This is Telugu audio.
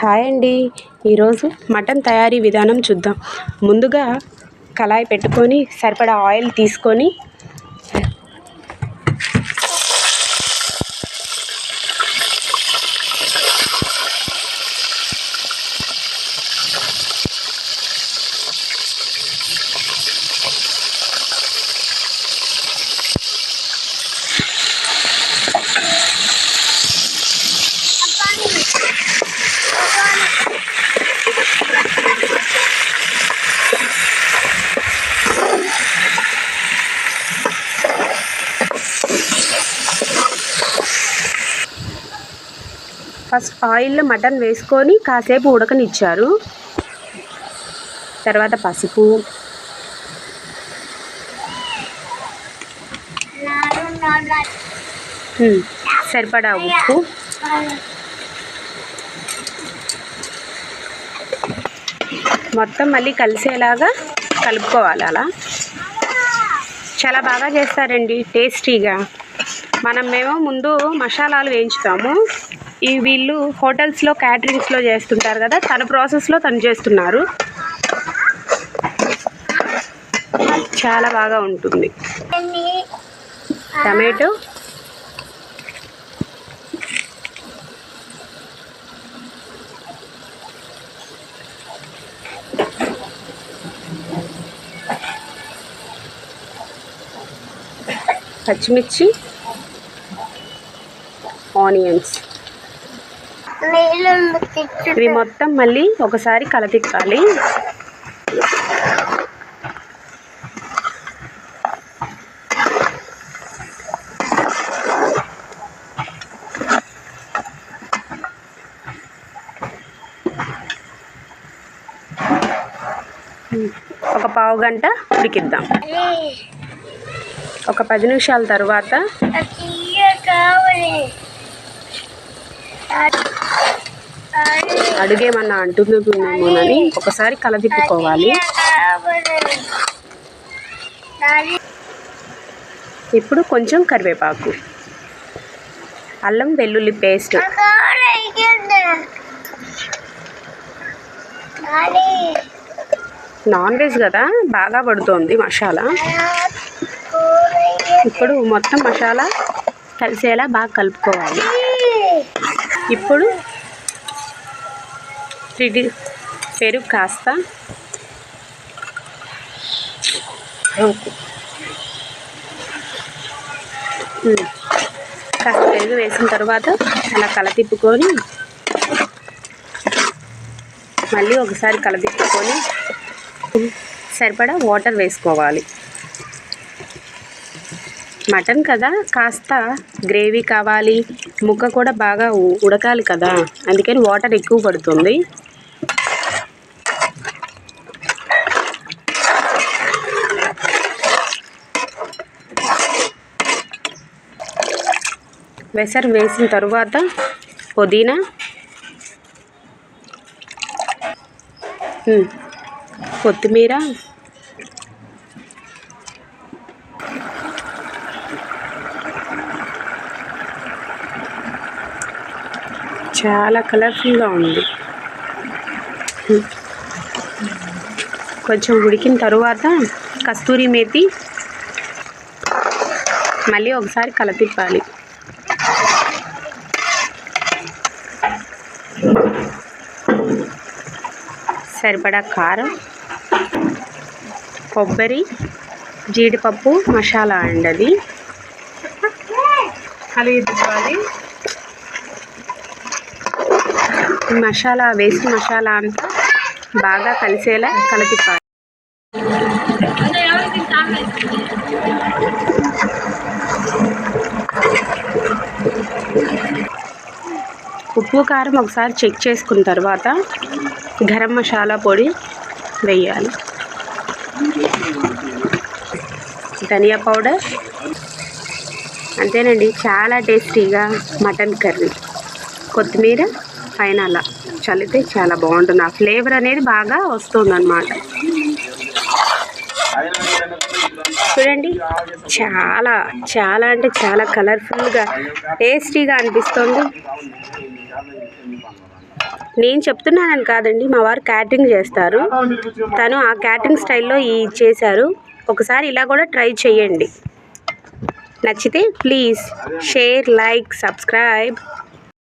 హాయ్ అండి. ఈరోజు మటన్ తయారీ విధానం చూద్దాం. ముందుగా కళాయి పెట్టుకొని సరిపడా ఆయిల్ తీసుకొని ఫస్ట్ ఆయిల్లో మటన్ వేసుకొని కాసేపు ఉడకనిచ్చారు. తర్వాత పసుపు. సరిపడా ఉప్పు. మొత్తం మళ్ళీ కలిసేలాగా కలుపుకోవాలి అలా. చాలా బాగా చేస్తారండి టేస్టీగా. మనం మేము ముందు మసాలాలు వేయించుతాము. ఈ వీళ్ళు హోటల్స్లో క్యాటరింగ్స్లో చేస్తుంటారు కదా తన ప్రాసెస్లో తను చేస్తున్నారు. చాలా బాగా ఉంటుంది. టమాటో. పచ్చిమిర్చి. ఆనియన్స్. ఇవి మొత్తం మళ్ళీ ఒకసారి కలతిప్పాలి ఒక పావు గంట ఉడికిద్దాం. ఒక పది నిమిషాల తర్వాత అడుగేమన్నా అంటున్నదేమోనని ఒకసారి కలదిప్పుకోవాలి. ఇప్పుడు కొంచెం కరివేపాకు. అల్లం వెల్లుల్లి పేస్ట్. నాన్ వెజ్ కదా బాగా పడుతోంది మసాలా. ఇప్పుడు మొత్తం మసాలా కలిసేలా బాగా కలుపుకోవాలి. ఇప్పుడు ఇది పెరుగు కాస్త. కాస్త పెరుగు వేసిన తర్వాత అలా కలతిప్పుకొని మళ్ళీ ఒకసారి కలదిప్పుకొని సరిపడా వాటర్ వేసుకోవాలి. మటన్ కదా కాస్త గ్రేవీ కావాలి. ముక్క కూడా బాగా ఉడకాలి కదా అందుకని వాటర్ ఎక్కువ పడుతుంది. వెసరు వేసిన తరువాత పుదీనా. కొత్తిమీర. చాలా కలర్ఫుల్గా ఉంది. కొంచెం ఉడికిన తరువాత కస్తూరి మేతి మళ్ళీ ఒకసారి కలతిప్పాలి. సరిపడా కారం కొబ్బరి జీడిపప్పు మసాలా అండి అది. కలిగించుకోవాలి మసాలా వేసి మసాలా అంతా బాగా కలిసేలా కలిపిపాలి ఉప్పు కారం ఒకసారి చెక్ చేసుకున్న తర్వాత గరం మసాలా పొడి వేయాలి. ధనియా పౌడర్. అంతేనండి చాలా టేస్టీగా మటన్ కర్రీ. కొత్తిమీర పైన అలా చల్లితే చాలా బాగుంటుంది. ఆ ఫ్లేవర్ అనేది బాగా వస్తుంది చూడండి చాలా చాలా అంటే చాలా కలర్ఫుల్గా టేస్టీగా అనిపిస్తుంది. నేను చెప్తున్నానని కాదండి మా వారు క్యాటరింగ్ చేస్తారు. తను ఆ క్యాటరింగ్ స్టైల్లో ఈ చేశారు. ఒకసారి ఇలా కూడా ట్రై చేయండి. నచ్చితే ప్లీజ్ షేర్ లైక్ సబ్స్క్రైబ్.